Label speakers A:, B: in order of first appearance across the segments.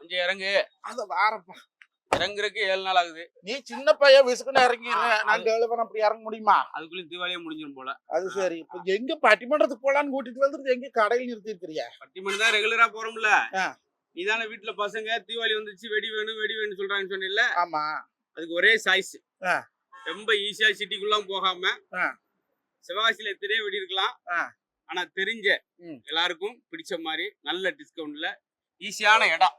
A: கொஞ்சம் இறங்கு.
B: அத வாரப்பா.
A: இறங்குறதுக்கு ஏழு நாள் ஆகுது.
B: நீ சின்ன பையன் விசுக்குன்னு இறங்கிடுற.
A: ஆ,
B: நான் கேளுவன் அப்படி இறங்க முடியுமா?
A: அதுக்குள்ளயும் தீபாவளியே முடிஞ்சிடும் போல.
B: அது சரி. இப்ப எங்க பட்டிமன்றத்துக்கு போலான்னு கூட்டிட்டு வந்துட்டு எங்க கடையில் நிறுத்தி இருக்கிறியா
A: பட்டிமணி தான் ரெகுலரா போறோம்ல.
B: ஆ.
A: நீ தானே வீட்டுல பசங்க தீபாவளி வந்துச்சு வெடி வேணும் வெடி வேணும்னு சொல்றாங்கன்னு சொன்னில்ல
B: ஆமா.
A: அதுக்கு ஒரே சாய்ஸ். ரொம்ப ஈஸியா சிட்டிக்குள்ள போகாம. சிவகாசியில எத்தனையோ வெடி இருக்கலாம். ஆனா தெரிஞ்ச. எல்லாருக்கும் பிடிச்ச மாதிரி நல்ல டிஸ்கவுண்ட்ல ஈஸியான இடம்.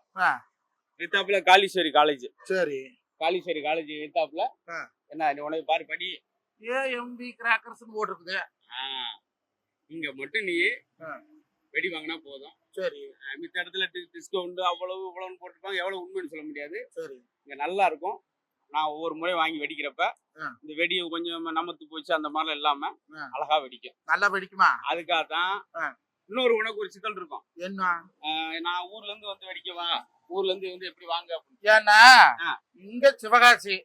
A: எத்தாப்புல காளீஸ்வரி காலேஜ்
B: சரி
A: காளீஸ்வரி காலேஜ் எத்தாப்புல. என்ன நீ உனக்கு பாரு படி
B: ஏ எம்பி கிராக்கர்ஸ் போட்டிருக்குது
A: ஆ. இங்க மட்டும் நீ. வெடி வாங்கினா போதும்
B: சரி
A: மித்த இடத்துல டிஸ்கவுண்ட் அவ்வளவு இவ்வளவுன்னு போட்டிருப்பாங்க எவ்வளவு உண்மைன்னு சொல்ல முடியாது
B: சரி
A: இங்க நல்லா இருக்கும் நான் ஒவ்வொரு முறை வாங்கி வெடிக்கிறப்ப.
B: இந்த
A: இந்த வெடி கொஞ்சம் நமத்து போச்சு அந்த மாதிரிலாம் இல்லாம. அழகா வெடிக்கும்
B: நல்லா வெடிக்குமா
A: அதுக்காக தான். இன்னொரு உனக்கு ஒரு சிக்கல் இருக்கும்
B: என்ன
A: நான் ஊர்ல இருந்து வந்து வெடிக்கவா ஊர்ல இருந்து வந்து எப்படி வாங்க.
B: ஏன்னா. இங்க சிவகாசி.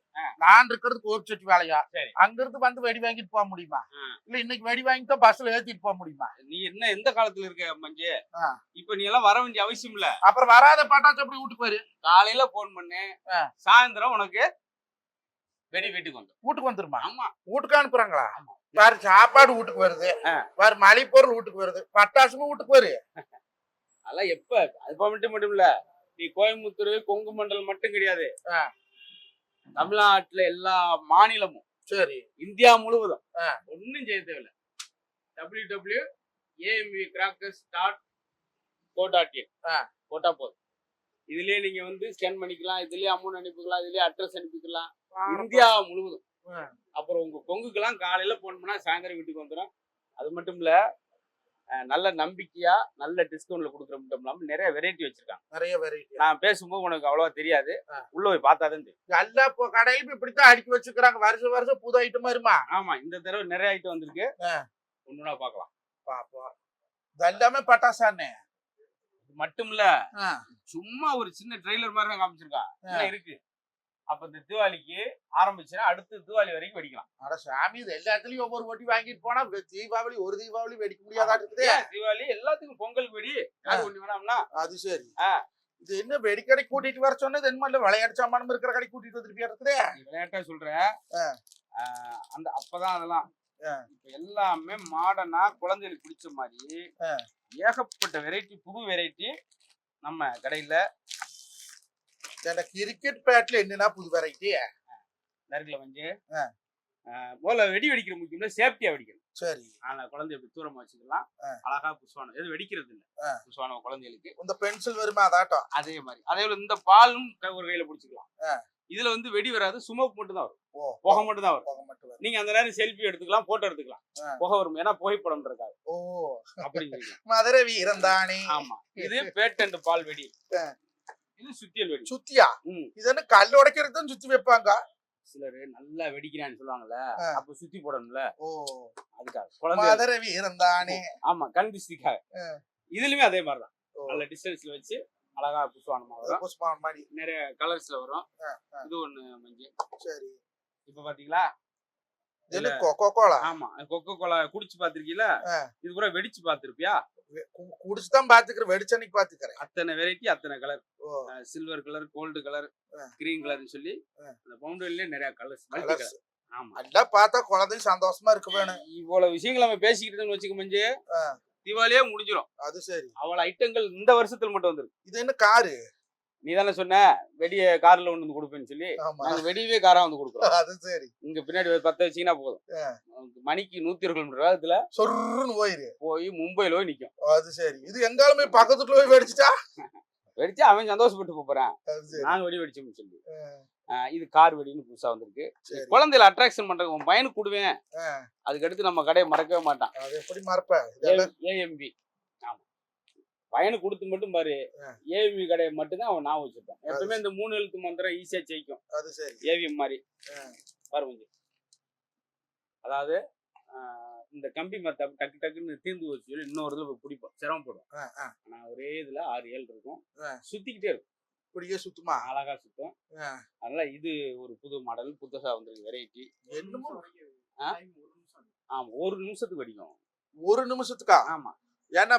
B: நான் இருக்கிறது கோபிச்செட்டி வேலையா
A: சரி.
B: அங்க இருந்து வந்து வெடி வாங்கிட்டு போக முடியுமா. இல்ல இன்னைக்கு வெடி வாங்கிட்டு பஸ்ல ஏத்திட்டு போக முடியுமா
A: நீ என்ன எந்த காலத்துல இருக்க மஞ்சு. இப்ப நீ எல்லாம் வர வேண்டிய அவசியம் இல்ல
B: அப்புறம் வராத பட்டாச்சு அப்படி வீட்டுக்கு வரு
A: காலையில போன் பண்ணு. சாயந்தரம் உனக்கு வெடி வீட்டுக்கு வந்து
B: வீட்டுக்கு வந்துருமா
A: ஆமா
B: வீட்டுக்கு அனுப்புறாங்களா
A: ஆமா.
B: வேற சாப்பாடு வீட்டுக்கு வருது.
A: ஆ.
B: வேற மலை பொருள் வீட்டுக்கு வருது. பட்டாசுமும் வீட்டுக்கு வரு.
A: அதெல்லாம் எப்ப? அது மட்டும் மட்டும் இல்ல. நீ கோயம்புத்தூர் கொங்கு மண்டலம் மட்டும் கிடையாது. தமிழ்நாட்டுல எல்லா மாநிலமும்.
B: சரி.
A: இந்தியா முழுவதும். ஒன்னும் செய்ய தேவையில்ல. W W AMV crackers dot co dot in
B: ஆ.
A: போட்டா போதும். இதுலயே நீங்க வந்து ஸ்கேன் பண்ணிக்கலாம். இதுலயே அமௌண்ட் அனுப்பிக்கலாம். இதுலயே அட்ரஸ் அனுப்பிக்கலாம். இந்தியா முழுவதும். அப்புறம் உங்க கொங்குக்கெல்லாம் காலையில போன் பண்ணா சாயந்தரம் வீட்டுக்கு வந்துடும் அது மட்டும் இல்ல நல்ல நம்பிக்கையா நல்ல டிஸ்கவுண்ட்ல கொடுக்குற மட்டும் இல்லாம நிறைய வெரைட்டி வச்சிருக்காங்க.
B: நிறைய வெரைட்டி
A: நான் பேசும்போது உனக்கு அவ்வளவா தெரியாது. உள்ள போய் பார்த்தாதான் தெரியும்.
B: எல்லா கடையிலும் இப்படித்தான் அடுக்கி வச்சுக்கிறாங்க வருஷம் வருஷம் புது ஐட்டம் வருமா
A: ஆமா இந்த தடவை நிறைய ஐட்டம் வந்திருக்கு. ஒண்ணுனா பார்க்கலாம்.
B: பாப்போம். இது எல்லாமே பட்டாசானே
A: மட்டும் இல்ல. சும்மா ஒரு சின்ன ட்ரெய்லர் மாதிரி தான் காமிச்சிருக்கான் இருக்கு. அப்ப இந்த தீபாவளிக்கு ஆரம்பிச்சுன்னா அடுத்த தீபாவளி வரைக்கும் வெடிக்கலாம்.
B: அட சாமி இது எல்லாத்துலயும் ஒவ்வொரு ஓட்டி வாங்கிட்டு போனா தீபாவளி ஒரு தீபாவளி வெடிக்க முடியாதா இருக்குது.
A: தீபாவளி? எல்லாத்துக்கும் பொங்கல் வெடி. அது ஒண்ணு வேணாம்னா.
B: அது சரி. இது என்ன வெடிக்கடை கூட்டிட்டு வர சொன்னது என்ன விளையாட்டு சாமானம் இருக்கிற கடை கூட்டிட்டு வந்துருப்பியா இருக்குது.
A: விளையாட்டா சொல்ற?
B: ஆ.
A: ஆ, அந்த அப்பதான் அதெல்லாம். இப்ப எல்லாமே மாடர்னா குழந்தைகளுக்கு பிடிச்ச மாதிரி. ஏகப்பட்ட வெரைட்டி புது வெரைட்டி நம்ம கடையில
B: கிரிக்கெட் பேட்ல என்னன்னா புது வெரைட்டி
A: நறுக்கல வந்து. முதல்ல வெடி வெடிக்கிற முக்கியம் சேஃப்டியா வெடிக்கணும்.
B: சரி.
A: ஆனா குழந்தை எப்படி தூரமா வச்சுக்கலாம். அழகா புஷ்வானம் எது வெடிக்கிறது இல்ல. புஷ்வானம் குழந்தைகளுக்கு.
B: இந்த பென்சில் வருமா அதாட்டம்?
A: அதே மாதிரி. அதே போல இந்த பாலும் ஒரு கையில பிடிச்சிக்கலாம். இதுல வந்து வெடி வராது சுமோக் மட்டும் தான் வரும். புகை மட்டும் தான் வரும்.
B: போக மட்டும் வரும்.
A: நீங்க அந்த நேரம் செல்ஃபி எடுத்துக்கலாம் போட்டோ எடுத்துக்கலாம். புகை வரும் ஏன்னா புகைப்படம் இருக்காது.
B: ஓ.
A: அப்படின்னு
B: மதுரை வீரன் தானே.
A: ஆமா. இது பேட்டன்ட் பால் வெடி. இது சுத்தியல் வெடி.
B: சுத்தியா. இது என்ன கல் உடைக்கிறது தான் சுத்தி வைப்பாங்க?
A: சிலர் நல்லா வெடிக்கிறான்னு சொல்லுவாங்கல்ல. அப்ப சுத்தி போடணும்ல.
B: ஓ.
A: அதுக்காக குழந்தை
B: வீரன் தானே.
A: ஆமா கண் திஷ்டிக்காக
B: ஆ.
A: இதுலயுமே அதே மாதிரிதான். நல்ல டிஸ்டன்ஸ்ல வச்சு அழகா புஷ்வானமா வரும்
B: புஷ்பான் மாதிரி.
A: நிறைய கலர்ஸ்ல வரும். இது ஒண்ணு மஞ்சள்
B: சரி.
A: இப்ப பாத்தீங்களா?
B: கொக்கோ கோலா
A: ஆமா கொக்கோ கோலா குடிச்சு பாத்திருக்கீல. இது கூட வெடிச்சு பாத்திருப்பியா?
B: குடிச்சுதான் பாத்துக்கிறேன் வெடிச்சன்னைக்கு பாத்துக்கிறேன்.
A: அத்தனை வெரைட்டி அத்தனை colour silver colour gold colour. Green கலர்னு சொல்லி. அந்த பவுண்டரியிலே நிறைய கலர்ஸ் ஆமா.
B: எல்லாம் பார்த்தா குழந்தைக்கு சந்தோஷமா இருக்க வேணும்
A: இவ்வளவு விஷயங்கள் நம்ம பேசிக்கிட்டோம்னு வச்சுக்க மஞ்சு. தீபாவளியே முடிஞ்சிடும்
B: அது சரி.
A: அவ்வளவு ஐட்டங்கள் இந்த வருஷத்துல மட்டும் வந்திருக்கு
B: இது என்ன காரு?
A: நீ தானே சொன்ன? வெடிய கார்ல ஒண்ணு வந்து கொடுப்பேன்னு சொல்லி நாங்க வெடியவே காரா வந்து கொடுக்குறோம்.
B: அது சரி.
A: இங்க பின்னாடி ஒரு பத்த வச்சீங்கன்னா போதும். மணிக்கு நூத்தி இருபது கிலோமீட்டர் வேகத்துல
B: சொர்ருன்னு போயிரு.
A: போய் மும்பைல போய் நிக்கும்.
B: அது சரி. இது எங்காலுமே பக்கத்துல போய் வெடிச்சிட்டா?
A: வெடிச்சு அவன் சந்தோஷப்பட்டு போறான். நாங்க வெடி வெடிச்சோம்னு சொல்லி. இது கார் வெடின்னு புதுசா வந்திருக்கு.
B: சரி.
A: குழந்தைல அட்ராக்ஷன் பண்றது உன் பையனுக்கு கொடுவேன்.
B: ஆ.
A: அதுக்கு அடுத்து நம்ம கடையை மறக்கவே மாட்டான்.
B: எப்படி மறப்ப? இதெல்லாம்
A: ஏஎம்பி பையனுக்கு கொடுத்து மட்டும் பாரு. ஏஎம்பி கடையை மட்டும்தான் அவன் நான் வச்சிருப்பான். எப்பவுமே இந்த மூணு எழுத்து மந்திரம் ஈஸியா ஜெயிக்கும். ஏவிஎம் மாதிரி.
B: ஆ.
A: பாரு கொஞ்சம் அதாவது இந்த கம்பி மத்த டக்கு டக்குன்னு தீர்ந்து வச்சு சொல்லி இன்னொரு இதுல போய் பிடிப்போம். சிரமப்படும். ஆனா ஒரே இதுல ஆறு ஏழு இருக்கும். சுத்திக்கிட்டே இருக்கும்.
B: இப்படியே சுத்துமா?
A: அழகா சுத்தும். அதனால இது ஒரு புது மாடல் புதுசா வந்திருக்கு வெரைட்டி
B: என்னமோ
A: ஆ? ஆமா ஒரு நிமிஷத்துக்கு வெடிக்கும்.
B: ஒரு நிமிஷத்துக்கா?
A: ஆமா.
B: ஏன்னா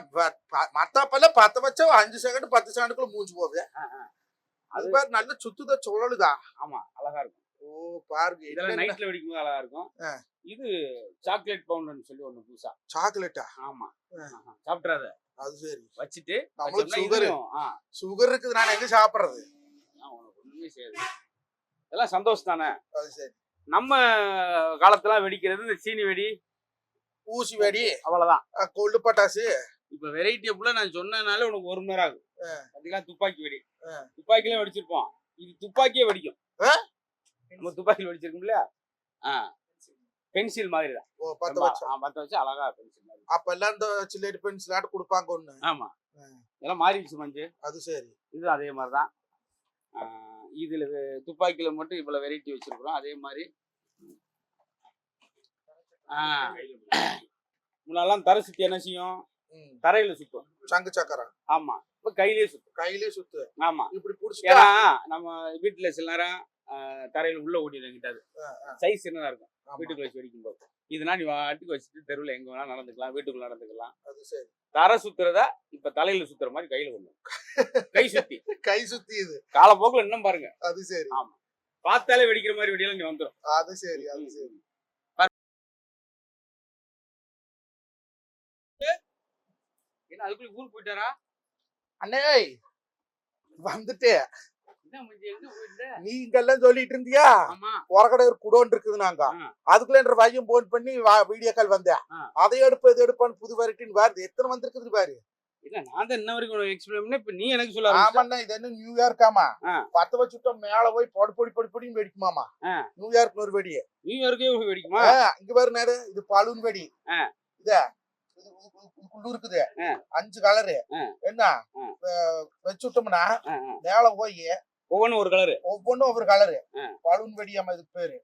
B: மத்தாப்பெல்லாம் பத்த வச்சா அஞ்சு செகண்ட் பத்து செகண்டுக்குள்ள மூஞ்சி போகுது. அது பேர் நல்ல சுத்துத சுழலுதா.
A: ஆமா அழகா இருக்கும்.
B: ஓ பாருங்க
A: இதெல்லாம் நைட்ல வெடிக்கும் அழகா இருக்கும். இது சாக்லேட் பவுண்டர்னு சொல்லி ஒண்ணு புதுசா.
B: சாக்லேட்டா
A: ஆமா. சாப்பிட்றாத
B: அது சரி.
A: வச்சுட்டு
B: நம்மளுக்கு சுகர் சுகர் இருக்குது நான் எங்க சாப்பிடுறது?
A: உனக்கு ஒண்ணுமே செய்யாது. இதெல்லாம் சந்தோஷம் தானே?
B: அது சரி.
A: நம்ம காலத்துல வெடிக்கிறது இந்த சீனி வெடி
B: ஊசி வெடி.
A: அவ்வளவுதான்.
B: கொள்ளு பட்டாசு
A: இப்ப வெரைட்டி ஃபுல்லா நான் சொன்னதுனால உனக்கு ஒரு மணி நேரம் ஆகும். அதுக்கெல்லாம் துப்பாக்கி வெடி. துப்பாக்கிலாம் வெடிச்சிருப்போம். இது துப்பாக்கியே வெடிக்கும்? நம்ம துப்பாக்கியில் வெடிச்சிருக்கோம்ல? ஆ. பென்சில் மாதிரி தான்
B: ஓ பத்து
A: ஆ, பத்து வச்சு அழகா பென்சில் மாதிரி.
B: அப்ப எல்லாம் இந்த சில்லேட் பென்சிலாட்டு கொடுப்பாங்க ஒண்ணு.
A: ஆமா. இதெல்லாம் மாறிடுச்சு மஞ்சு.
B: அது சரி.
A: இது அதே மாதிரி தான் இதுல துப்பாக்கியில மட்டும் இவ்வளவு வெரைட்டி வச்சிருக்கிறோம். அதே மாதிரி முன்னெல்லாம் தரை சுத்தி என்ன செய்யும். தரையில சுத்தும்.
B: சங்கு சக்கரம்
A: ஆமா. இப்ப கையிலேயே சுத்தும்.
B: கையிலே சுத்து.
A: ஆமா.
B: இப்படி புடிச்சுட்டா
A: ஏன்னா நம்ம வீட்டுல சில நேரம் தரையில உள்ள ஓடிடும் கிட்டாது. சைஸ் சின்னதா இருக்கும்.
B: ஆமா,
A: வீட்டுக்குள்ள வச்சு வெடிக்கும் போது இதுனா நீ வாட்டுக்கு வச்சுட்டு தெருவில் எங்க வேணா நடந்துக்கலாம் வீட்டுக்குள்ள நடந்துக்கலாம்.
B: அது சரி.
A: தரை சுத்துறத இப்ப தலையில சுத்துற மாதிரி கையில கொண்டு கை சுத்தி.
B: கை சுத்தி இது.
A: காலப்போக்குல இன்னும் பாருங்க.
B: அது சரி.
A: பார்த்தாலே வெடிக்கிற மாதிரி வெடியெல்லாம் இங்க வந்துடும்
B: அது சரி அது சரி.
A: என்ன அதுக்குள்ள ஊருக்கு போயிட்டாரா
B: அண்ணே வந்துட்டு.
A: என்ன மச்சி, எங்க போயிட்ட
B: நீ இங்கெல்லாம் சொல்லிட்டு இருந்தியா?
A: ஆமா.
B: உரக்கடை ஒரு குடோன் இருக்குது நாங்க. அதுக்குள்ள என்ற பையன் போன் பண்ணி வீடியோ கால் வந்தேன். அதை எடுப்பு இது எடுப்பான்னு புது வெரைட்டின்னு பாரு. எத்தனை வந்திருக்குது பாரு.
A: இல்ல நான் தான் இன்ன வரைக்கும் எக்ஸ்பிளைன் இப்ப நீ எனக்கு சொல்ல.
B: ஆமாண்ணா இது என்ன நியூயார்க்காமா
A: ஆ.
B: பத்து வச்சுட்டோம் மேல போய் பொடி பொடி பொடி வெடிக்குமாமா?
A: ஆ.
B: நியூயார்க் ஒரு வெடி.
A: நியூயார்க்கே போய் வெடிக்குமா?
B: இங்க பாரு நேரு இது பலூன் வெடி. இத இருக்குது. அஞ்சு கலரு. என்ன
A: ஆ, ஆ.
B: மேல போய்
A: ஒவ்வொன்றும் ஒரு கலரு
B: ஒவ்வொன்றும் ஒவ்வொரு கலரு. பலூன் வெடியாம இதுக்கு பேரு.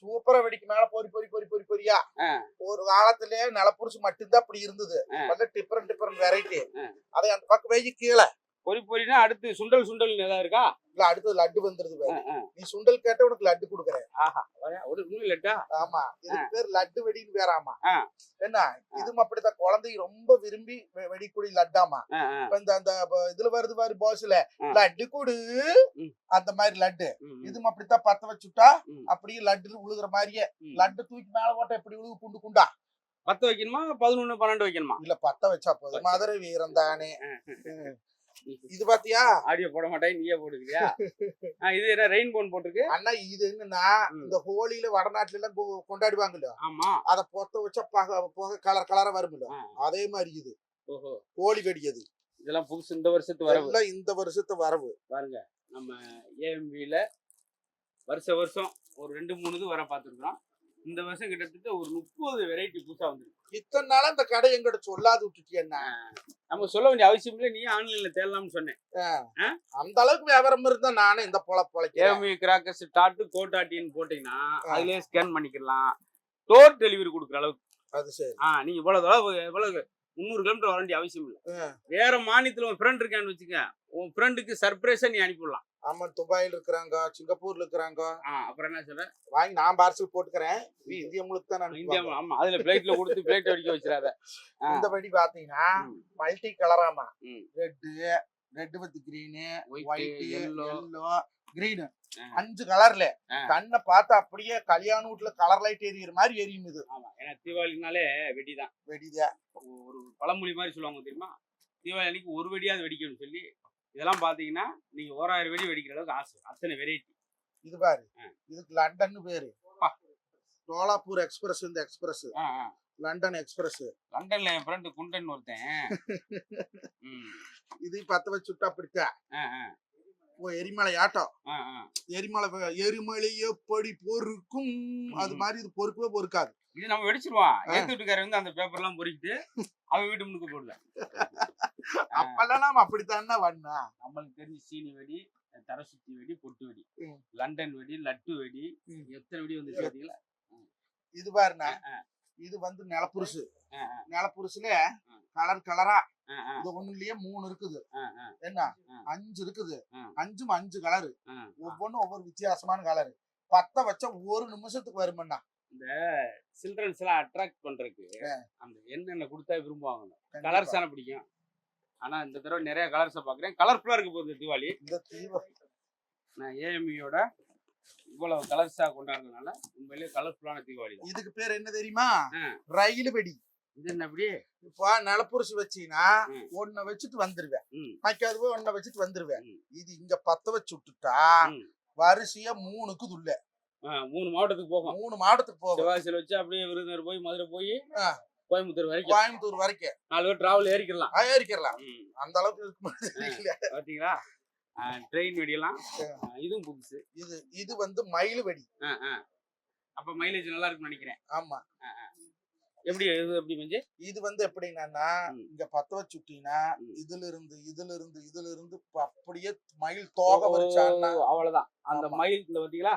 B: சூப்பரா வெடிக்கு மேல பொறி பொறி பொறி பொறி பொரியா
A: ஆ.
B: ஒரு காலத்திலே நிலப்புரிசு மட்டும்தான் அப்படி இருந்தது டிஃபரெண்ட் டிஃபரெண்ட் வெரைட்டி. அதை அந்த பக்கம் வெயி கீழே
A: பொறி பொறினா அடுத்து சுண்டல் சுண்டல் ஏதாவது இருக்கா?
B: இல்ல அடுத்தது லட்டு வந்துருது. நீ சுண்டல் கேட்ட உனக்கு லட்டு கொடுக்குறேன்.
A: ஆஹா. ஒரு இன்னும் இல்லட்டா
B: ஆமா. இதுக்கு பேர் லட்டு வெடின்னு பேராமா. என்ன இதுவும் அப்படித்தான். குழந்தைங்க ரொம்ப விரும்பி வெ- வெடிக்கூடிய லட்டாமா. இப்ப இந்த அந்த இதுல வருது பாரு போஸ்ல. லட்டு கொடு. அந்த மாதிரி லட்டு. இதுவும் அப்படித்தான் பத்த வச்சுட்டா. அப்படியே லட்டு விழுகுற மாதிரியே. லட்டு தூக்கி மேல போட்டா எப்படி விழுகு குண்டு குண்டா?
A: பத்து வைக்கணுமா? பதினொன்னு பன்னெண்டு வைக்கணுமா?
B: இல்ல பத்த வச்சா போதும். மதுரை வீரம் தானே. இது பாத்தியா?
A: ஆடியோ போட மாட்டேன் நீயே போட்டுக்கிறியா இது என்ன ரெயின் போன் போட்டிருக்கு?
B: அண்ணா இது என்னன்னா. இந்த ஹோலியில வடநாட்டுல எல்லாம் கொண்டாடுவாங்கல்ல?
A: ஆமா.
B: அத பொத்த வச்சா பக புகை கலர் கலரா வரும்ல. அதே மாதிரி இது.
A: ஓஹோ.
B: ஹோலி வெடியது.
A: இதெல்லாம் புதுசு இந்த வருஷத்து வரவு.
B: இந்த வருஷத்து வரவு.
A: பாருங்க நம்ம ஏஎம்பியில வருஷ வருஷம் ஒரு ரெண்டு மூணு இது வர பார்த்துருக்கோம் இந்த வருஷம் கிட்டத்தட்ட ஒரு முப்பது வெரைட்டி புதுசா வந்துருக்கு.
B: இத்தனை நாளா இந்த கடை எங்கிட்ட சொல்லாது விட்டுட்டியண்ணா
A: நம்ம சொல்ல வேண்டிய அவசியம் இல்லை நீ ஆன்லைன்ல தேடலாம்னு சொன்னேன்.
B: அந்த அளவுக்கு வியாபாரம் இருந்தா நானே இந்த பொழ பொழைக்கிறேன்.
A: ஏஎம்பி கிராக்கர்ஸ் டாட் கோட்டாட்டின்னு போட்டீங்கன்னா அதுலயே ஸ்கேன் பண்ணிக்கலாம். டோர் டெலிவரி கொடுக்குற அளவுக்கு.
B: அது சரி.
A: ஆ நீங்க இவ்வளவு தொலைவு எவ்வளவு முந்நூறு கிலோமீட்டர் வர வேண்டிய அவசியம் இல்லை. வேற மாநிலத்துல உன் ஃப்ரெண்ட் இருக்கான்னு வச்சுக்க. உன் ஃப்ரெண்டுக்கு சர்ப்ரைஸா நீ அனுப்பிவிடலாம்.
B: ஆமா துபாயில் இருக்கிறாங்க சிங்கப்பூர்ல இருக்கிறாங்க.
A: அப்புறம் என்ன சொல்ற?
B: வாங்கி நான் பார்சல் போட்டுக்கிறேன். இந்தியா. முழுக்க தான்
A: இந்தியா ஆமா அதுல பிளேட்ல கொடுத்து பிளேட் அடிக்க வச்சிடாத.
B: இந்த படி பாத்தீங்கன்னா. Multi கலராமா. Red red with green white. Yellow green. அஞ்சு கலர்ல. கண்ணை பார்த்தா அப்படியே கல்யாண வீட்டுல கலர் லைட் எரியுற மாதிரி எரியும் இது
A: ஆமா ஏன்னா தீபாவளினாலே வெடிதான்.
B: வெடிதா
A: ஒரு பழமொழி மாதிரி சொல்லுவாங்க தெரியுமா? தீபாவளி அன்னைக்கு ஒரு வெடியாவது வெடிக்கணும்னு சொல்லி இதெல்லாம் பாத்தீங்கன்னா நீங்க ஓராயிரம் வெடி வெடிக்கிற அளவுக்கு ஆசை. அத்தனை வெரைட்டி
B: இது பாரு. இதுக்கு லண்டன் பேரு. சோலாப்பூர் எக்ஸ்பிரஸ் இந்த எக்ஸ்பிரஸ். London express.
A: லண்டன்ல என் ஃப்ரெண்டு குண்டன் ஒருத்தன்.
B: இது பத்த அப்படித்தான்
A: ஆ, ஆ,
B: ஓ எரிமலை ஆட்டம். எரிமலை எரிமலை எப்படி பொறுக்கும்? அது. மாதிரி இது பொறுக்கவே பொறுக்காது.
A: இது நம்ம வெடிச்சிருவான். ஏத்து வீட்டுக்காரன் வந்து அந்த பேப்பர் எல்லாம் பொறிக்கிட்டு அவன் வீட்டு முன்னுக்கு போடல
B: அப்பெல்லாம் நாம அப்படித்தானே வண்ணா
A: நம்மளுக்கு தெரிஞ்ச சீனி வெடி தர சுத்தி வெடி பொட்டு வெடி. லண்டன் வெடி லட்டு வெடி. எத்தனை வெடி வந்து பாத்தீங்களா
B: இது பாருண்ணா. இது வந்து நிலப்புருசு. நிலப்புருசுல கலர் கலரா. இது ஒண்ணுலயே மூணு இருக்குது. என்ன. அஞ்சு இருக்குது. அஞ்சும் அஞ்சு கலரு. ஒவ்வொன்றும் ஒவ்வொரு வித்தியாசமான கலரு. பத்த வச்சா ஒரு நிமிஷத்துக்கு வருமண்ணா.
A: இந்த சில்ட்ரன்ஸ் எல்லாம் அட்ராக்ட் பண்றதுக்கு. அந்த என்னென்ன கொடுத்தா விரும்புவாங்க. கலர்ஸ் தானே பிடிக்கும். ஆனா இந்த தடவை நிறைய கலர்ஸை பாக்குறேன் கலர்ஃபுல்லா இருக்கு போகுது தீபாவளி.
B: இந்த தீப
A: நான் ஏஎம்இயோட இவ்வளவு கலர்ஸா கொண்டாடுறதுனால உண்மையிலேயே கலர்ஃபுல்லான தீபாவளி
B: இதுக்கு பேர் என்ன தெரியுமா. ரயில் வெடி
A: இது என்ன அப்படி?
B: இப்போ நிலப்புரிசி வச்சீங்கன்னா. ஒன்ன வச்சுட்டு வந்துருவேன். மக்காது போய் ஒன்ன வச்சுட்டு வந்துருவேன். இது இங்க பத்த வச்சு விட்டுட்டா. வரிசையா மூணுக்கு துள்ள.
A: மூணு மாவட்டத்துக்கு போகும்.
B: மூணு மாவட்டத்துக்கு போகும்.
A: சிவாசியில் வச்சு அப்படியே விருதுநகர் போய் மதுரை போய். கோயம்புத்தூர் வரைக்கும்.
B: கோயம்புத்தூர் வரைக்கும்.
A: நாலு பேர் டிராவல் ஏறிக்கலாம்
B: ஆ, ஏறிக்கிறலாம்
A: ம்.
B: அந்த அளவுக்கு தெரியல
A: பாத்தீங்களா? ட்ரெயின் வெடியெல்லாம். இதுவும் புதுசு.
B: இது இது வந்து மயில் வெடி.
A: அப்ப மைலேஜ் நல்லா இருக்கும்னு நினைக்கிறேன்.
B: ஆமா.
A: எப்படி இது எப்படி மஞ்சு?
B: இது வந்து எப்படின்னா. இங்க பத்த வச்சு விட்டீங்கன்னா
A: ம்.
B: இதுல இருந்து இதுல இருந்து இதுல இருந்து அப்படியே மயில் தோகை
A: ஓ, அவ்வளவுதான். அந்த. மயில் இந்த பாத்தீங்களா?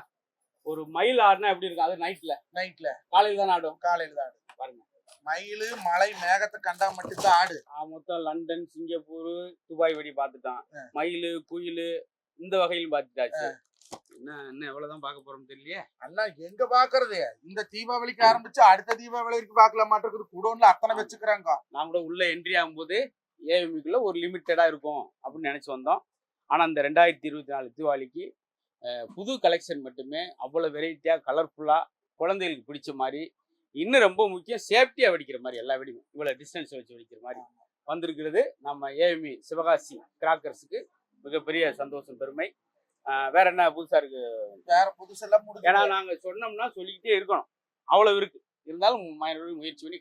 A: ஒரு மயில் ஆடினா எப்படி இருக்கும்? அது நைட்ல
B: நைட்ல
A: காலையில தான் ஆடும்?
B: காலையில தான் ஆடு.
A: பாருங்க.
B: மயிலு மலை மேகத்தை கண்டா மட்டும்தான் ஆடு.
A: ஆ, மொத்தம் லண்டன் சிங்கப்பூர் துபாய் வெடி பார்த்துட்டான். மயில் குயில் இந்த வகையிலும் பார்த்துட்டாச்சு. என்ன என்ன எவ்வளவுதான் பார்க்க போறோம் தெரியலையே.
B: அண்ணா எங்க பாக்குறது இந்த தீபாவளிக்கு ஆரம்பிச்சு அடுத்த தீபாவளி வரைக்கும் பார்க்கல மாட்டேங்குது குடோன்ல அத்தனை வச்சுக்கிறாங்க.
A: நான் கூட உள்ள என்ட்ரி ஆகும்போது ஏஎம்இக்குள்ள ஒரு லிமிட்டடா இருக்கும் அப்படின்னு நினைச்சு வந்தோம். ஆனா இந்த ரெண்டாயிரத்தி இருபத்தி நாலு தீபாவளிக்கு புது கலெக்ஷன் மட்டுமே அவ்வளவு வெரைட்டியா கலர்ஃபுல்லா குழந்தைகளுக்கு பிடிச்ச மாதிரி இன்னும் ரொம்ப முக்கியம் சேஃப்டியா வெடிக்கிற மாதிரி எல்லா வெடியும் இவ்வளவு டிஸ்டன்ஸ் வச்சு வெடிக்கிற மாதிரி வந்திருக்கிறது. நம்ம ஏஎம்இ சிவகாசி கிராக்கர்ஸுக்கு மிகப்பெரிய சந்தோஷம் பெருமை. வேற என்ன புதுசா இருக்கு?
B: வேற புதுசெல்லாம்
A: ஏன்னா
B: முடிஞ்சு
A: நாங்க சொன்னோம்னா சொல்லிக்கிட்டே இருக்கணும். அவ்வளவு இருக்கு. இருந்தாலும் மறுபடியும் முயற்சி பண்ணி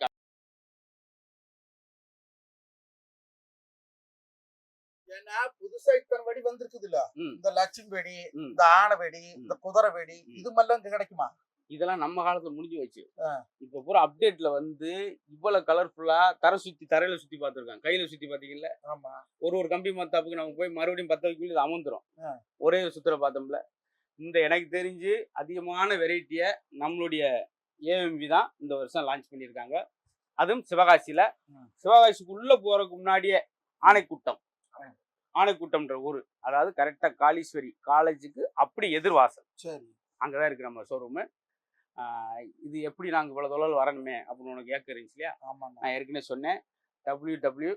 B: ஏன்னா புதுசா இத்தனை வெடி வந்திருக்குதுல்ல?
A: ம்.
B: இந்த லட்சுமி வெடி. இந்த ஆனை வெடி இந்த குதிரை வெடி. இது மாதிரிலாம் இங்க கிடைக்குமா?
A: இதெல்லாம் நம்ம காலத்துல முடிஞ்சு வச்சு. இப்ப பூரா அப்டேட்ல வந்து இவ்வளவு கலர்ஃபுல்லா தரை சுத்தி தரையில சுத்தி பார்த்திருக்காங்க. கையில சுத்தி பாத்தீங்கல்ல ஒரு ஒரு கம்பி மத்தாப்புக்கு நம்ம போய் மறுபடியும் பத்த வைக்க இது அமர்ந்துரும். ஒரே சுத்துல பார்த்தோம்ல. இந்த எனக்கு தெரிஞ்சு அதிகமான வெரைட்டிய நம்மளுடைய ஏஎம்வி தான் இந்த வருஷம் லான்ச் பண்ணியிருக்காங்க. அதுவும் சிவகாசியில. சிவகாசிக்குள்ள போறதுக்கு முன்னாடியே ஆனைக்கூட்டம். ஆனைக்கூட்டம்ன்ற ஊர். அதாவது கரெக்டா காளீஸ்வரி காலேஜுக்கு அப்படி எதிர்வாசல்.
B: சரி.
A: அங்கதான் இருக்கு நம்ம ஷோரூமு இது எப்படி நாங்கள் இவ்வளோ தொழில் வரணுமே அப்படின்னு உனக்கு இருந்துச்சு இல்லையா?
B: ஆமாண்ணா
A: நான் ஏற்கனவே சொன்னேன். W W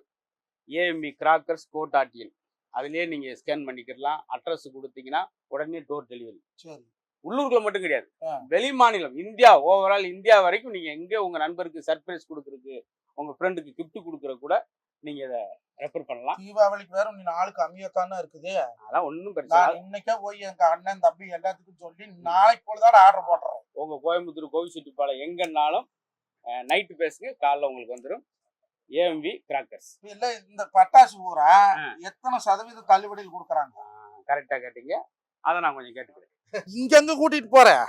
A: AME crackers co dot in அதுலேயே நீங்கள் ஸ்கேன் பண்ணிக்கிடலாம். அட்ரஸ் கொடுத்தீங்கன்னா உடனே டோர் டெலிவரி
B: சரி.
A: உள்ளூர்ல மட்டும் கிடையாது. வெளி மாநிலம் இந்தியா ஓவரால் இந்தியா வரைக்கும் நீங்கள் எங்கே உங்கள் நண்பருக்கு சர்ப்ரைஸ் கொடுக்குறதுக்கு உங்கள் ஃப்ரெண்டுக்கு gift கொடுக்குற கூட நீங்கள் இதை ரெஃபர் பண்ணலாம்.
B: தீபாவளிக்கு வேற நீ நாள் கம்மியா தானே இருக்குது.
A: அதெல்லாம் ஒன்றும் பிரச்சனை
B: நான் இன்னைக்கே போய் எங்க அண்ணன் தம்பி எல்லாத்துக்கும் சொல்லி நாளைக்கு போலதான் ஆர்டர் போடுறேன்
A: உங்கள் கோயம்புத்தூர் கோவிச்செட்டிப்பாளையம் எங்கன்னாலும் நைட்டு பேசுங்க. காலைல உங்களுக்கு வந்துடும் ஏஎம்வி கிராக்கர்ஸ்
B: இல்ல இந்த பட்டாசு பூரா. எத்தனை சதவீத தள்ளுபடியில் கொடுக்குறாங்க?
A: கரெக்டாக கேட்டீங்க. அதை நான் கொஞ்சம் கேட்டுக்கிறேன்.
B: இங்க எங்க கூட்டிட்டு போற?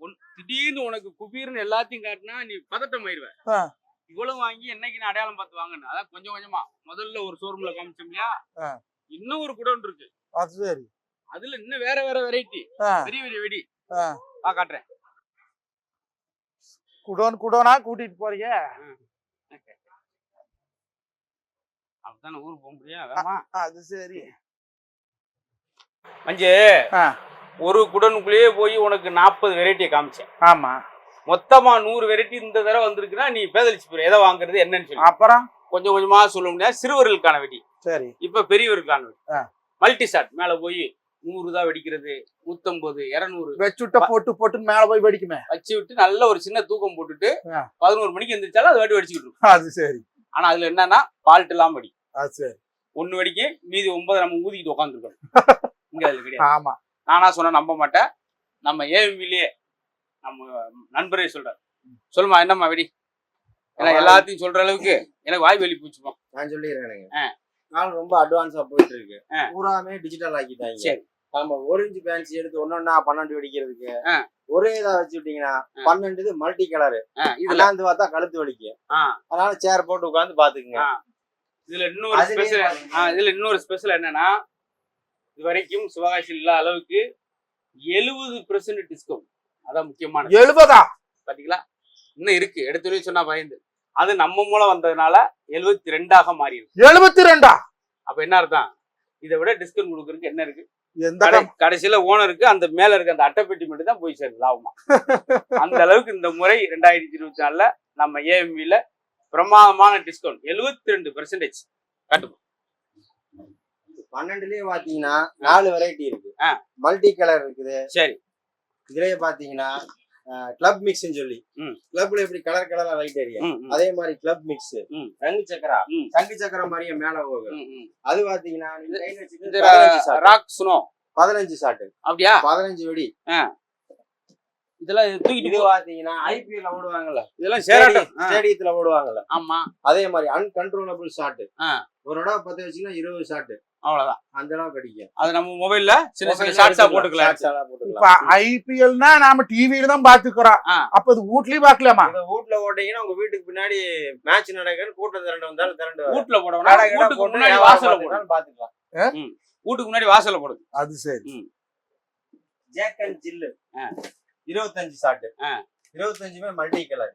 A: ஒன்- திடீர்னு உனக்கு குபீர்னு எல்லாத்தையும் காட்டினா நீ பதட்டம் ஆயிடுவ.
B: ஆ.
A: இவ்வளவு வாங்கி என்னைக்கு நான் அடையாளம் பார்த்து வாங்கணும் அதான் கொஞ்சம் கொஞ்சமா. முதல்ல ஒரு ஷோரூம்ல காமிச்சோம் இல்லையா. இன்னும் ஒரு குடோன் இருக்கு.
B: சரி.
A: அதுல இன்னும் வேற வேற வெரைட்டி பெரிய பெரிய வெடி. காட்டுறேன்.
B: குடோன் குடோனா கூட்டிட்டு போறீங்க?
A: அப்படித்தானே ஊருக்கு போக முடியும் வேமா
B: அது சரி.
A: மஞ்சு ஒரு குடனுக்குள்ளேயே போய் உனக்கு நாற்பது வெரைட்டியை காமிச்சேன்.
B: ஆமா.
A: மொத்தமா நூறு வெரைட்டி இந்த தடவை வந்திருக்குன்னா நீ பேதலிச்சு போயிரு. எதை வாங்குறது என்னன்னு சொல்லி.
B: அப்புறம்?
A: கொஞ்சம் கொஞ்சமா சொல்ல முடியாது. சிறுவர்களுக்கான வெடி.
B: சரி.
A: இப்ப பெரியவருக்கான வெடி. மல்டி ஷாட் மேல போய் நூறு தான் வெடிக்கிறது. நூத்தம்பது இருநூறு.
B: வச்சுட்ட போட்டு போட்டு மேல போய் வெடிக்குமே.
A: வச்சு விட்டு நல்ல ஒரு சின்ன தூக்கம் போட்டுட்டு. பதினோரு மணிக்கு எந்திரிச்சாலும் அது வாட்டி வெடிச்சுக்கிட்டு இருக்கும்.
B: அது சரி.
A: ஆனா அதுல என்னன்னா ஃபால்ட் இல்லாம வெடி.
B: அது சரி.
A: ஒண்ணு வெடிக்கு மீதி ஒன்பது நம்ம ஊதிக்கிட்டு உட்காந்துருக்கோம் இங்க அதுல கிடையாது.
B: ஆமா.
A: நானா சொன்னா நம்ப மாட்டேன். நம்ம ஏஎம்விலேயே நம்ம நண்பரே சொல்றாரு சொல்லுமா என்னம்மா வெடி ஏன்னா எல்லாத்தையும் சொல்ற அளவுக்கு எனக்கு வாய் வெளி பூச்சுப்போம்
C: நான் சொல்லிடுறேனுங்க. நாள் ரொம்ப அட்வான்ஸா போயிட்டு இருக்கு. பூராமே டிஜிட்டல் ஆக்கிட்டாங்க
A: சரி.
C: நம்ம ஒரு இன்ச் பேன்சி எடுத்து ஒன்னொன்னா பன்னெண்டு வெடிக்கிறதுக்கு. ஒரே இதா வச்சு விட்டீங்கன்னா
A: ஆ.
C: பன்னெண்டு மல்டி கலரு
A: ஆ, இதுல
C: இதுல பார்த்தா கழுத்து வலிக்கும். அதனால சேர் போட்டு உட்காந்து பாத்துக்குங்க.
A: இதுல இன்னொரு ஸ்பெஷல் இதுல இன்னொரு ஸ்பெஷல் என்னன்னா இது வரைக்கும் சிவகாசி இல்லாத அளவுக்கு எழுபது பெர்சன்ட் டிஸ்கவுண்ட் அதான் முக்கியமான
B: எழுபதா?
A: பாத்தீங்களா? இன்னும் இருக்கு. எடுத்து சொன்னா பயந்து. அது நம்ம மூலம் வந்ததுனால எழுபத்தி ரெண்டாக மாறி இருக்கு
B: எழுபத்தி ரெண்டா
A: அப்ப என்ன அர்த்தம்? இதை விட டிஸ்கவுண்ட் கொடுக்கறதுக்கு என்ன இருக்கு?
B: எந்த
A: கடைசியில ஓனருக்கு அந்த மேல இருக்க அந்த அட்டைப்பெட்டி மட்டும் தான் போய் சேருது லாபமா? அந்த அளவுக்கு இந்த முறை ரெண்டாயிரத்தி இருபத்தி நாலுல நம்ம ஏஎம்வில பிரமாதமான டிஸ்கவுண்ட் எழுபத்தி ரெண்டு பெர்சன்டேஜ் கட்டுப்போம்
C: பன்னெண்டுலயே பாத்தீங்கன்னா நாலு வெரைட்டி இருக்கு. மல்டி கலர் இருக்குது.
A: சரி.
C: இதுலயே பாத்தீங்கன்னா கிளப் மிக்ஸ்னு சொல்லி. கிளப்ல எப்படி கலர் கலரா லைட்
A: ம்,
C: அதே மாதிரி கிளப் மிக்ஸ். ரங்கு சக்கரா. சங்கு சக்கரம் மாதிரியே மேல போகும். அது பாத்தீங்கன்னா பதினஞ்சு shot.
A: ராக் சுனோ
C: பதினஞ்சு ஷாட்
A: அப்படியா?
C: பதினஞ்சு வெடி.
A: இதெல்லாம் தூக்கிட்டு
C: பாத்தீங்கன்னா ஐபிஎல் ஓடுவாங்கல்ல.
A: இதெல்லாம்
C: ஸ்டேடியத்துல ஓடுவாங்கல்ல.
A: ஆமா.
C: அதே மாதிரி அன்கண்ட்ரோலபிள் ஷாட். ஒரு இடம் பத்து வச்சீங்கன்னா இருபது ஷாட்
A: அவ்வளவுதான்.
C: அந்த அளவுக்கு அடிக்கும்.
A: அது நம்ம மொபைல்ல சின்ன சின்ன ஷார்ட்ஸா. போட்டுக்கலாம்.
B: இப்ப ஐபிஎல்னா நாம டிவியில தான் பாத்துக்கிறோம். அப்ப இது வீட்லயும் பாக்கலாமா?
C: வீட்ல ஓட்டீங்கன்னா உங்க வீட்டுக்கு பின்னாடி மேட்ச் நடக்கிற கூட்டம் திரண்டு வந்தாலும் திரண்டு
A: போடணும் வீட்டுக்கு
C: போட்டு
A: முன்னாடி வாசல்ல போடும்
C: பார்த்துக்கலாம், பாத்துக்கலாம்
A: வீட்டுக்கு முன்னாடி வாசல்ல போடுது
B: அது சரி.
C: ஜேக் அண்ட் ஜில்லு. இருபத்தஞ்சு ஷாட். இருபத்தஞ்சுமே மல்டி கலர்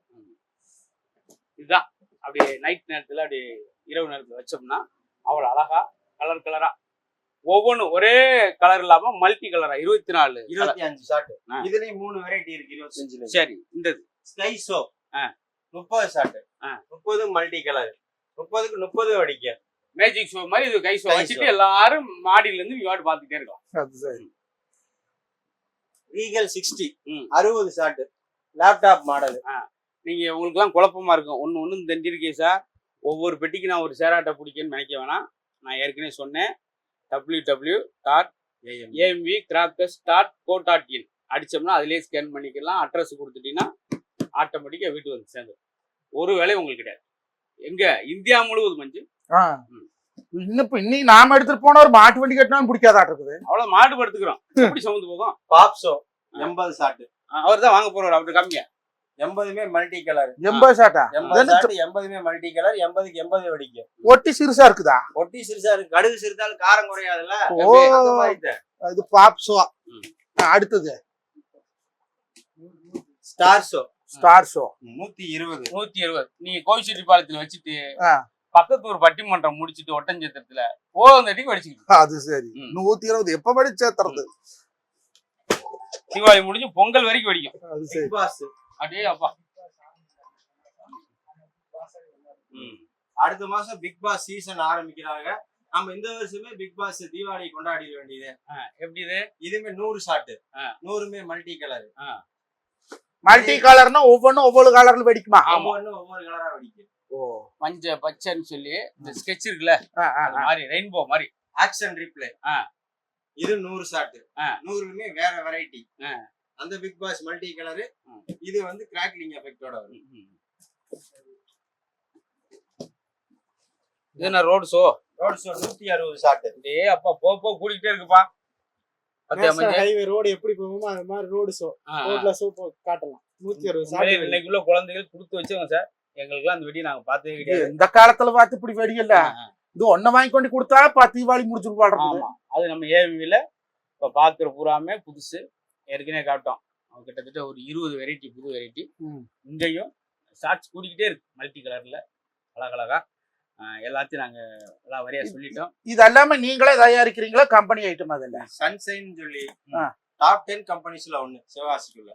A: இதுதான். அப்படியே நைட் நேரத்துல அப்படியே இரவு நேரத்துல வச்சோம்னா அவ்வளவு அழகா கலர் கலரா ஒவ்வொன்றும் ஒரே கலர் இல்லாம மல்டி கலரா இருபத்தி நாலு.
C: இருபத்தி அஞ்சு ஷாட்
A: ஆ.
C: இதுலயும் மூணு வெரைட்டி இருக்கு இருபத்தஞ்சுல
A: சரி இந்த.
C: ஸ்கை ஷோ
A: ஆ.
C: முப்பது ஷாட். முப்பது மல்டி கலர் முப்பதுக்கு முப்பது அடிக்கும்
A: மேஜிக் ஷோ மாதிரி இது கை ஷோ வச்சுட்டு
C: show.
A: எல்லாரும் மாடியில இருந்து வாட்டு பார்த்துட்டே
B: சரி.
C: Regal sixty. அறுபது ஷாட் லேப்டாப் மாடல்
A: நீங்க உங்களுக்கு எல்லாம் குழப்பமா இருக்கும். ஒன்னு ஒண்ணு தெரிஞ்சிருக்கே சார் ஒவ்வொரு பெட்டிக்கு நான் ஒரு சேராட்டை பிடிக்குன்னு நினைக்க வேணாம். நான் ஏற்கனவே சொன்னேன். W W dot AMV crackers dot co dot in அடிச்சோம்னா அதிலே ஸ்கேன் பண்ணிக்கலாம். அட்ரஸ் கொடுத்துட்டீங்கன்னா ஆட்டோமேட்டிக்காக வீட்டுக்கு வந்து சேர்ந்துடும் ஒரு வேலையும் உங்களுக்கு கிடையாது. எங்க? இந்தியா முழுவதும் மஞ்சு.
B: ஆ. இன்னும் இன்னைக்கு நாம எடுத்துட்டு போன ஒரு மாட்டு வண்டி கட்டினாலும் பிடிக்காதாட்டு இருக்குது.
A: அவ்வளோ மாடு படுத்துக்கிறோம். எப்படி சுமந்து போகும்?
C: பாப்ஸோ எண்பது ஷாட்
A: அவர் தான் வாங்க போறவர் அவர்கிட்ட கம்மியா
C: எண்பதுமே மல்டி கலர்.
B: எண்பது சாட்டா
C: எண்பது
B: இது
C: ஷாட் எண்பதுமே மல்டி கலர் எண்பதுக்கு எண்பது வெடிக்கும்.
B: ஒட்டி சிறுசா இருக்குதா?
C: ஒட்டி சிறுசா இருக்கு. கடுகு சிறுத்தாலும் காரம் குறையாதுல்ல?
B: ஓ. இது பாப்ஸோ. அடுத்தது.
C: Star show.
B: Star show.
C: நூத்தி இருபது.
A: நூத்தி இருபது. நீங்க கோவிச்செட்டிப்பாளையத்துல வச்சுட்டு. பக்கத்து ஒரு பட்டிமன்றம் முடிச்சிட்டு ஒட்டஞ்சத்திரத்துல போகந்தட்டிக்கு வடிச்சுக்கிட்டு.
B: அது சரி. நூத்தி இருபது. எப்ப படி சேர்த்துறது
A: தீபாவளி முடிஞ்சு பொங்கல் வரைக்கும் வெடிக்கும். அப்படியே அப்பா. ம்.
C: அடுத்த மாசம் பிக் பாஸ் சீசன் ஆரம்பிக்கிறாங்க. நம்ம இந்த வருஷமே பிக் பாஸ் தீபாவளி கொண்டாடிட வேண்டியது.
A: எப்படி இது?
C: இதுமே நூறு ஷாட்
A: ஆ.
C: நூறுமே மல்டி கலர்
B: மல்டி கலர்னா ஒவ்வொன்றும் ஒவ்வொரு கலர்ல வெடிக்குமா.
C: ஒவ்வொன்னு ஒவ்வொரு கலரா வெடிக்கும்.
B: ஓ.
A: மஞ்ச பச்சைன்னு சொல்லி இந்த ஸ்கெட்ச் இருக்குல்ல. மாதிரி ரெயின்போ மாதிரி.
C: ஆக்ஷன் ரிப்ளே
A: ஆ.
C: இது நூறு ஷாட்
A: ஆ.
C: நூறுலுமே வேற வெரைட்டி. அந்த பிக் பாஸ் மல்டி கலர். இது வந்து கிராக்லிங் எஃபெக்டோட வரும்.
A: இது என்ன ரோடு ஷோ
C: ரோட் ஷோ நூத்தி அறுபது ஷாட்
A: டே அப்பா போ போ கூட்டிகிட்டே இருக்குப்பா.
D: ஹைவே ரோடு எப்படி போகுமோ அது மாதிரி ரோடு ஷோ. ரோட்ல ஷோ காட்டலாம். நூத்தி அறுபது சாப்பிட்டு
A: இன்னைக்குள்ள குழந்தைகள் கொடுத்து வச்சவங்க சார் எங்களுக்குலாம் அந்த வெடி நாங்க பார்த்ததே கிடையாது.
B: இந்த காலத்துல பார்த்து இப்படி வெடியல
A: ஆ, ஆ.
B: இது ஒன்ன வாங்கி கொண்டு கொடுத்தா பா தீபாவளி
A: ஆமா. அது நம்ம ஏவில இப்ப பாக்குற பூராமே புதுசு. ஏற்கனவே காட்டோம். அவங்க கிட்டத்தட்ட ஒரு இருபது வெரைட்டி புது வெரைட்டி
B: ம்.
A: இங்கேயும் ஷார்ட்ஸ் கூடிக்கிட்டே இருக்கு. மல்டி கலர்ல அழகழகா. எல்லாத்தையும் நாங்க எல்லாம் வரையா சொல்லிட்டோம்.
B: இது எல்லாமே நீங்களே தயாரிக்கிறீங்களா? கம்பெனி ஐட்டம் அதில்ல
C: சன்சைன் சொல்லி
B: ஆ.
C: டாப் டென் கம்பெனிஸ்ல ஒண்ணு சிவகாசிக்குள்ள.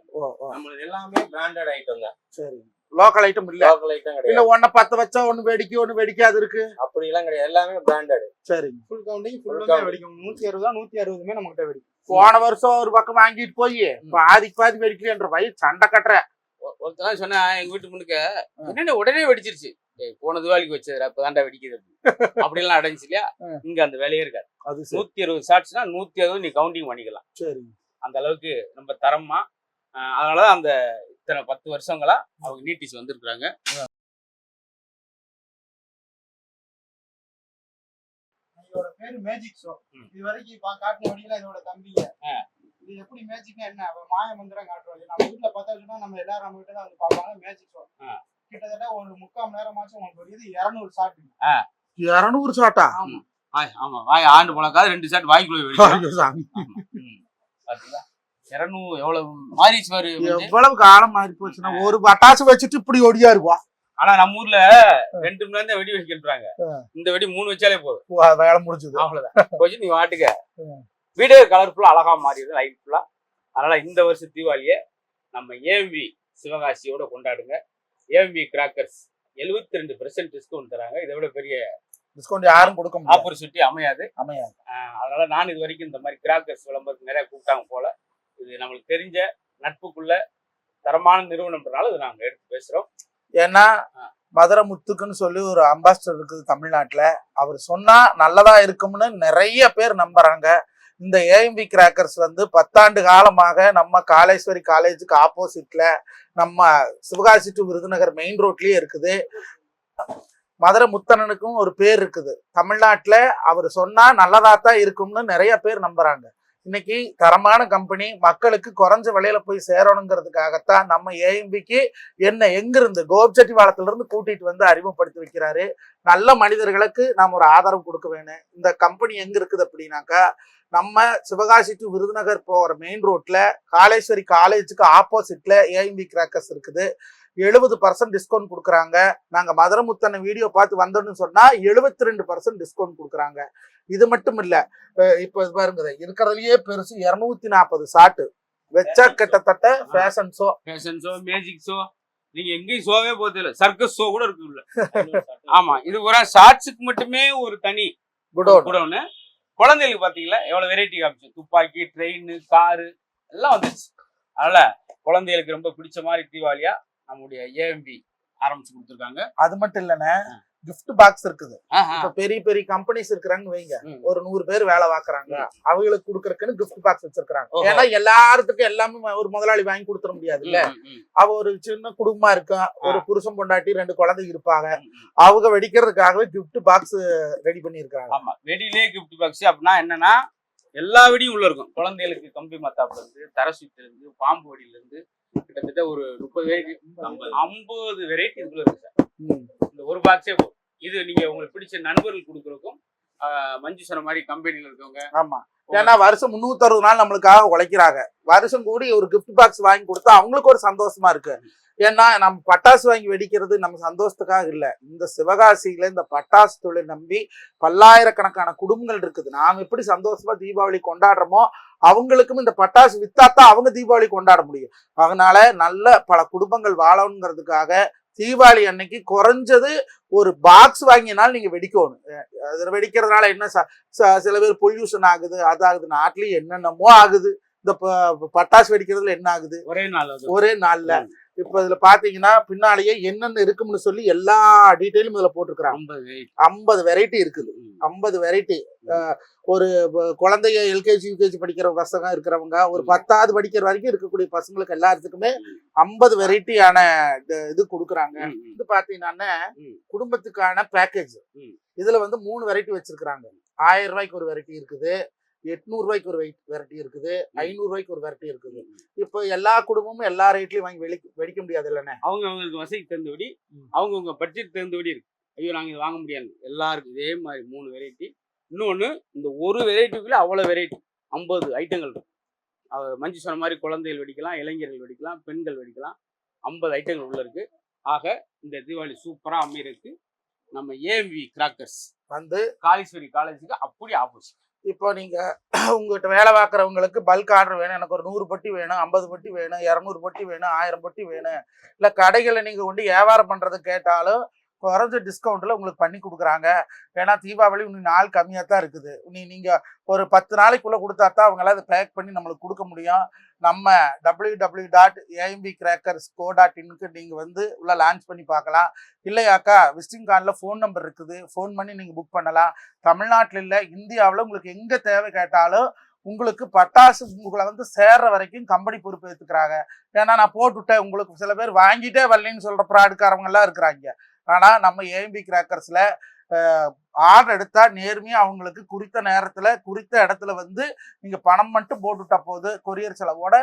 C: நம்மளது எல்லாமே பிராண்டட் ஐட்டம் தான்.
B: சரி லோக்கல் ஐட்டம் இல்ல.
C: லோக்கல் ஐட்டம்
B: இல்ல
C: கிடையாது
B: ஒன்ன பத்து வச்சா ஒண்ணு வெடிக்கும் ஒண்ணு வெடிக்காது இருக்கு.
C: அப்படி எல்லாம் கிடையாது எல்லாமே பிராண்டட்
B: சரி
D: ஃபுல் கவுண்டிங்
C: count.
D: வெடிக்கும். நூத்தி அறுபதா நூத்தி அறுபதுமே நம்ம கிட்ட வெடிக்கும்.
B: போன வருஷம் ஒரு பக்கம் வாங்கிட்டு போய் பாதிக்கு பாதி வெடிக்கலன்ற பையன் சண்டை கட்டுற.
A: ஒருத்தன் சொன்னா எங்க வீட்டு முன்னுக்க என்னென்ன உடனே வெடிச்சிருச்சு. டேய், போன தீபாவளிக்கு வச்சது அப்பதான்டா வெடிக்குது. அப்படின்னு. அப்படிலாம் அடைஞ்சு இல்லையா. இங்க அந்த வேலையே இருக்காது. நூத்தி அறுபது ஷார்ட்ஸ்னா நூத்தி அறுபது நீ கவுண்டிங் பண்ணிக்கலாம்.
B: சரி
A: அந்த அளவுக்கு நம்ம தரமா அதனாலதான் அந்த இத்தனை பத்து வருஷங்களா அவங்க நீட்டிஸ் வந்திருக்கிறாங்க.
D: இதோட பேரு மேஜிக் ஷோ. இது வரைக்கும் பா- காட்டின வழியில இதோட தம்பிங்க. இது எப்படி மேஜிக்னா என்ன? மாய மந்திரம் காட்டுறோம் நம்ம வீட்டுல பார்த்தா சொன்னா நம்ம எல்லாரும் நம்ம கிட்ட தான் வந்து பார்ப்பாங்க மேஜிக் ஷோ. கிட்டத்தட்ட ஒரு முக்கால் மணி நேரமாச்சும் உங்களுக்கு இருநூறு ஷாட்
B: இருநூறு சாட்டா
D: ஆமா.
A: ஆய், ஆமா. வாய் ஆண்டு பழக்காது ரெண்டு ஷாட் வாய்க்குள்ள. பாத்தீங்களா? இருநூறு எவ்வளவு மாறிச்சு பாரு.
B: எவ்வளவு காலம் மாறி போச்சுன்னா ஒரு பட்டாசு வச்சுட்டு இப்படி ஒடியா இருக்கும்.
A: ஆனா நம்ம ஊர்ல ரெண்டு மணி நேரம் வெடி
B: ஆ.
A: இந்த வெடி மூணு வச்சாலே போதும்.
B: வேலை முடிஞ்சது.
A: அவ்வளவுதான். கொஞ்சம் நீ வாட்டுக்க. வீடே கலர்ஃபுல்லா அழகா மாறிடுது லைட் ஃபுல்லா அதனால இந்த வருஷம் தீபாவளியை நம்ம ஏஎம்பி சிவகாசியோட கொண்டாடுங்க. ஏஎம்பி கிராக்கர்ஸ் 72% ரெண்டு பெர்சன்ட் டிஸ்கவுண்ட் தராங்க. இதை விட பெரிய
B: டிஸ்கவுண்ட் யாரும் கொடுக்க முடியாது.
A: ஆப்பர்ச்சுனிட்டி அமையாது.
B: அமையாது.
A: அதனால நான் இது வரைக்கும் இந்த மாதிரி கிராக்கர்ஸ் விளம்பரத்துக்கு நிறைய கூப்பிட்டாங்க போல. இது நம்மளுக்கு தெரிஞ்ச நட்புக்குள்ள தரமான நிறுவனம்ன்றனால இது நாங்க எடுத்து பேசுறோம்.
B: ஏன்னா. மதுரை முத்துக்குன்னு சொல்லி ஒரு அம்பாசிடர் இருக்குது தமிழ்நாட்டுல. அவர் சொன்னா நல்லதா இருக்கும்னு நிறைய பேர் நம்புறாங்க. இந்த ஏஎம்பி கிராக்கர்ஸ் வந்து பத்தாண்டு காலமாக நம்ம காலேஸ்வரி காலேஜுக்கு ஆப்போசிட்ல நம்ம சிவகாசி டு விருதுநகர் மெயின் ரோட்லயே இருக்குது. மதுரை முத்தண்ணனுக்கும் ஒரு பேர் இருக்குது. தமிழ்நாட்டுல அவர் சொன்னா நல்லதா தான் இருக்கும்னு நிறைய பேர் நம்புறாங்க. இன்னைக்கு தரமான கம்பெனி மக்களுக்கு குறைஞ்ச விலையில போய் சேரணுங்கிறதுக்காகத்தான் நம்ம ஏஎம்பிக்கு என்ன எங்கிருந்து கோப்செட்டிவாளத்திலிருந்து கூட்டிட்டு வந்து அறிமுகப்படுத்தி வைக்கிறாரு. நல்ல மனிதர்களுக்கு நாம் ஒரு ஆதரவு கொடுக்க வேணும். இந்த கம்பெனி எங்க இருக்குது அப்படின்னாக்கா நம்ம சிவகாசி டு விருதுநகர் போகிற மெயின் ரோட்ல காலேஸ்வரி காலேஜுக்கு ஆப்போசிட்ல ஏஎம்பி கிராக்கர்ஸ் இருக்குது. எழுபது பர்சன்ட் டிஸ்கவுண்ட் கொடுக்குறாங்க. நாங்க மதுரை முத்தனை வீடியோ பார்த்து வந்தோம்னு சொன்னா எழுபத்தி ரெண்டு பர்சன்ட் டிஸ்கவுண்ட் கொடுக்குறாங்க. இது மட்டும் இல்ல இப்ப இது பாருங்க இருக்கிறதுலயே பெருசு இருநூத்தி நாற்பது சாட்டு வச்சா கிட்டத்தட்ட fashion show
A: fashion show magic show நீங்க எங்கேயும் ஷோவே போறது இல்லை. சர்க்கஸ் ஷோ கூட இருக்கு உள்ள. ஆமா இது ஒரு ஷார்ட்ஸுக்கு மட்டுமே ஒரு தனி
B: குடோன்.
A: குடோனு. குழந்தைகளுக்கு பாத்தீங்களா? எவ்வளவு வெரைட்டி காமிச்சு. துப்பாக்கி ட்ரெயின் காரு எல்லாம் வந்துச்சு. அதனால குழந்தைகளுக்கு ரொம்ப பிடிச்ச மாதிரி தீபாவளியா நம்முடைய ஏஎம்பி ஆரம்பிச்சு கொடுத்துருக்காங்க.
B: அது மட்டும் இல்லைண்ணே கிஃப்ட் பாக்ஸ் இருக்குது. இப்ப பெரிய பெரிய கம்பெனிஸ் இருக்கிறாங்க வைங்க. ஒரு நூறு பேர் வேலை பாக்குறாங்க அவங்களுக்கு கொடுக்கறதுக்குன்னு கிஃப்ட் பாக்ஸ் வச்சிருக்காங்க. ஏன்னா எல்லாத்துக்கும் எல்லாமே ஒரு முதலாளி வாங்கி கொடுத்துட முடியாது இல்ல? அவ ஒரு சின்ன குடும்பமா இருக்கும் ஒரு புருஷன் பொண்டாட்டி ரெண்டு குழந்தை இருப்பாங்க. அவங்க வெடிக்கிறதுக்காகவே கிஃப்ட் பாக்ஸ் ரெடி பண்ணிருக்காங்க
A: ஆமா. வெடியிலே கிஃப்ட் பாக்ஸ் அப்படின்னா என்னன்னா எல்லா வெடியும் உள்ள இருக்கும். குழந்தைகளுக்கு கம்பி மத்தாப்புல இருந்து தரசுத்துல இருந்து பாம்பு வெடியில இருந்து கிட்டத்தட்ட ஒரு முப்பது வெரைட்டி
C: ஐம்பது.
A: வெரைட்டி இதுக்குள்ள இருக்கு சார். இந்த ஒரு பாக்ஸே போதும். இது நீங்க உங்களுக்கு பிடிச்ச நண்பர்கள் கொடுக்குறதுக்கும் ஆஹ், மஞ்சு சொன்ன மாதிரி கம்பெனில இருக்கவங்க.
B: ஆமா. ஏன்னா வருஷம் முன்னூத்தி அறுபது நாள் நம்மளுக்காக உழைக்கிறாங்க. வருஷம் கூடி ஒரு கிஃப்ட் பாக்ஸ் வாங்கி கொடுத்தா அவங்களுக்கு ஒரு சந்தோஷமா இருக்கு. ஏன்னா நம்ம பட்டாசு வாங்கி வெடிக்கிறது நம்ம சந்தோஷத்துக்காக இல்ல. இந்த சிவகாசியில இந்த பட்டாசு தொழில் நம்பி பல்லாயிரக்கணக்கான குடும்பங்கள் இருக்குது. நாம் எப்படி சந்தோஷமா தீபாவளி கொண்டாடுறோமோ அவங்களுக்கும் இந்த பட்டாசு வித்தாத்தான் அவங்க தீபாவளி கொண்டாட முடியும். அதனால நல்ல பல குடும்பங்கள் வாழணுங்கிறதுக்காக தீபாவளி அன்னைக்கு குறைஞ்சது ஒரு பாக்ஸ் வாங்கினாலும் நீங்க வெடிக்கணும். அஹ் அது வெடிக்கிறதுனால என்ன சில பேர் பொல்யூஷன் ஆகுது அது ஆகுது. நாட்டிலேயே என்னென்னமோ ஆகுது. இந்த ப- பட்டாசு வெடிக்கிறதுல என்ன ஆகுது?
A: ஒரே நாள்
B: ஒரே நாள்ல. இப்ப இதுல பாத்தீங்கன்னா பின்னாலேயே என்னென்ன இருக்கும்னு சொல்லி எல்லா டீட்டெயிலும் இதுல போட்டிருக்கிறாங்க
A: ஐம்பது வெரைட்டி
B: ஐம்பது வெரைட்டி இருக்குது. ஐம்பது வெரைட்டி ஒரு குழந்தைய எல்கேஜி யூகேஜி படிக்கிற பசங்க இருக்கிறவங்க ஒரு. பத்தாவது படிக்கிற வரைக்கும் இருக்கக்கூடிய பசங்களுக்கு எல்லாத்துக்குமே ஐம்பது வெரைட்டியான இது கொடுக்குறாங்க. இது பாத்தீங்கன்னா
A: ம்.
B: குடும்பத்துக்கான பேக்கேஜ். இதுல வந்து மூணு வெரைட்டி வச்சிருக்காங்க ஆயிரம் ரூபாய்க்கு ஒரு வெரைட்டி இருக்குது. எட்நூறு ரூபாய்க்கு ஒரு வெரைட்டி இருக்குது. ஐநூறு ரூபாய்க்கு ஒரு வெரைட்டி இருக்குது. இப்போ எல்லா குடும்பமும் எல்லா ரேட்லயும் வாங்கி வெடி வெடிக்க முடியாது இல்லைண்ணே?
A: அவங்க அவங்களுக்கு வசதிக்கு தகுந்தபடி. அவங்கவுங்க பட்ஜெட் தகுந்தபடி இருக்கு. ஐயோ நாங்க இது வாங்க முடியாது. எல்லாருக்கும் இதே மாதிரி மூணு வெரைட்டி. இன்னொன்னு இந்த ஒரு வெரைட்டிக்குள்ள அவ்வளவு வெரைட்டி ஐம்பது ஐட்டங்கள் இருக்கு. அவர் மஞ்சு சொன்ன மாதிரி குழந்தைகள் வெடிக்கலாம் இளைஞர்கள் வெடிக்கலாம் பெண்கள் வெடிக்கலாம் ஐம்பது ஐட்டங்கள் உள்ள இருக்கு. ஆக இந்த தீபாவளி சூப்பரா அமையிருக்கு நம்ம ஏஎம்வி கிராக்கர்ஸ்
B: வந்து
A: காளீஸ்வரி காலேஜுக்கு அப்படி ஆப்போசிட்
B: இப்போ நீங்க உங்ககிட்ட வேலை பார்க்குறவங்களுக்கு பல்க் ஆர்டர் வேணும். எனக்கு ஒரு நூறு பட்டி வேணும் ஐம்பது பட்டி வேணும் இரநூறு பட்டி வேணும் ஆயிரம் பட்டி வேணும். இல்லை கடைகளை நீங்க கொண்டு வியாபாரம் பண்றது கேட்டாலும் குறைஞ்ச டிஸ்கவுண்ட்டில் உங்களுக்கு பண்ணி கொடுக்குறாங்க. ஏன்னா தீபாவளி இன்னும் நாள் கம்மியாக தான் இருக்குது. நீ நீங்கள் ஒரு பத்து நாளைக்குள்ளே கொடுத்தா தான் அவங்களால அதை பேக் பண்ணி நம்மளுக்கு கொடுக்க முடியும். நம்ம W W dot AMP crackers co dot இன்க்கு நீங்கள் வந்து உள்ள லான்ச் பண்ணி பார்க்கலாம். இல்லையாக்கா விசிட்டிங் கார்டில் ஃபோன் நம்பர் இருக்குது. ஃபோன் பண்ணி நீங்கள் புக் பண்ணலாம். தமிழ்நாட்டில் இல்லை இந்தியாவில் உங்களுக்கு எங்கே தேவை கேட்டாலும் உங்களுக்கு பட்டாசு உங்களை வந்து சேர்ற வரைக்கும் கம்பெனி பொறுப்பு ஏற்றுக்கிறாங்க ஏன்னா நான் போட்டுவிட்டேன் உங்களுக்கு சில பேர் வாங்கிட்டே வரலைன்னு சொல்கிற ப்ராடுக்காரவங்கெல்லாம் இருக்கிறாங்க. ஆனால் நம்ம ஏஎம்பி கிராக்கர்ஸில் ஆர்டர் எடுத்தால் நேர்மையாக அவங்களுக்கு குறித்த நேரத்தில் குறித்த இடத்துல வந்து நீங்கள் பணம் மட்டும் போட்டுவிட்டா போது கொரியர் செலவோட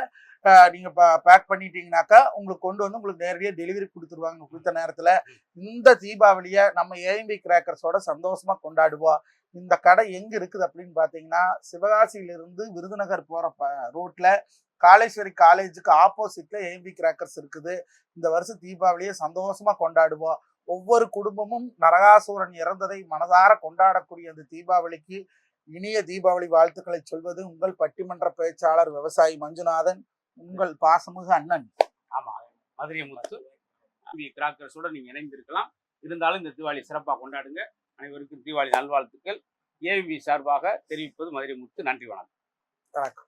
B: நீங்கள் ப பேக் பண்ணிட்டீங்கனாக்கா உங்களுக்கு கொண்டு வந்து உங்களுக்கு நேரடியாக டெலிவரி கொடுத்துருவாங்க. குறித்த நேரத்தில் இந்த தீபாவளியை நம்ம ஏஎம்பி கிராக்கர்ஸோட சந்தோஷமாக கொண்டாடுவோம் இந்த கடை எங்கே இருக்குது அப்படின்னு பார்த்தீங்கன்னா சிவகாசியிலிருந்து விருதுநகர் போகிற ப ரோட்டில் காலேஸ்வரி காலேஜுக்கு ஆப்போசிட்ல ஏஎம்பி கிராக்கர்ஸ் இருக்குது. இந்த வருஷம் தீபாவளியை சந்தோஷமா கொண்டாடுவோம் ஒவ்வொரு குடும்பமும் நரகாசூரன் இறந்ததை மனதார கொண்டாடக்கூடிய அந்த தீபாவளிக்கு இனிய தீபாவளி வாழ்த்துக்களை சொல்வது உங்கள் பட்டிமன்ற பேச்சாளர் விவசாயி மஞ்சுநாதன் உங்கள் பாசமுக அண்ணன்.
A: ஆமா மதுரை முத்து கிராக்கர்ஸோட நீங்க இணைந்திருக்கலாம். இருந்தாலும் இந்த தீபாவளி சிறப்பா கொண்டாடுங்க. அனைவருக்கும் தீபாவளி நல்வாழ்த்துக்கள். ஏஎம்பி சார்பாக தெரிவிப்பது மதுரை முத்து. நன்றி வணக்கம்.
B: வணக்கம்.